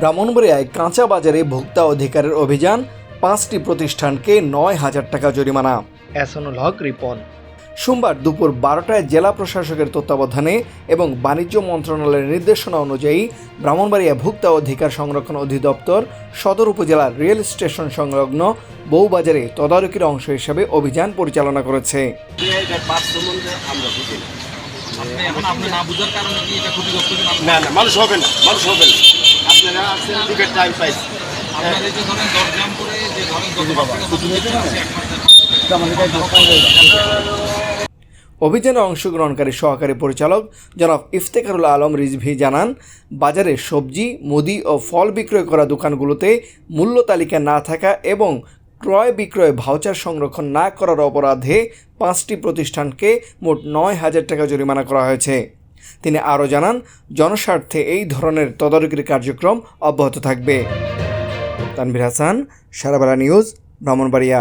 ব্রাহ্মণবাড়িয়ায় কাঁচা বাজারে ভোক্তা অধিকারের অভিযান পাঁচটি প্রতিষ্ঠানকে নয় হাজার টাকা জরিমানা। এসনুল হক রিপন। সোমবার দুপুর বারোটায় জেলা প্রশাসকের তত্ত্বাবধানে এবং বাণিজ্য মন্ত্রণালয়ের নির্দেশনা অনুযায়ী ব্রাহ্মণবাড়িয়া ভোক্তা অধিকার সংরক্ষণ অধিদপ্তর সদর উপজেলার রেল স্টেশন সংলগ্ন বউবাজারে তদারকির অংশ হিসেবে অভিযান পরিচালনা করেছে। না না মানুষ হবে না মানুষ হবে না। আসছেন টিকিট টাইম পাইছি যে ধরেন করে যে ধরেন অভিযানে অংশগ্রহণকারী সহকারী পরিচালক জনাব ইফতেখারুল আলম রিজভি জানান বাজারে সবজি মুদি ও ফল বিক্রয় করা দোকানগুলোতে মূল্য তালিকা না থাকা এবং ক্রয় বিক্রয় ভাউচার সংরক্ষণ না করার অপরাধে পাঁচটি প্রতিষ্ঠানকে মোট নয় হাজার টাকা জরিমানা করা হয়েছে। তিনি আরও জানান, জনস্বার্থে এই ধরনের তদারকির কার্যক্রম অব্যাহত থাকবে। তানভীর হাসান সারাবেলা নিউজ ব্রাহ্মণবাড়িয়া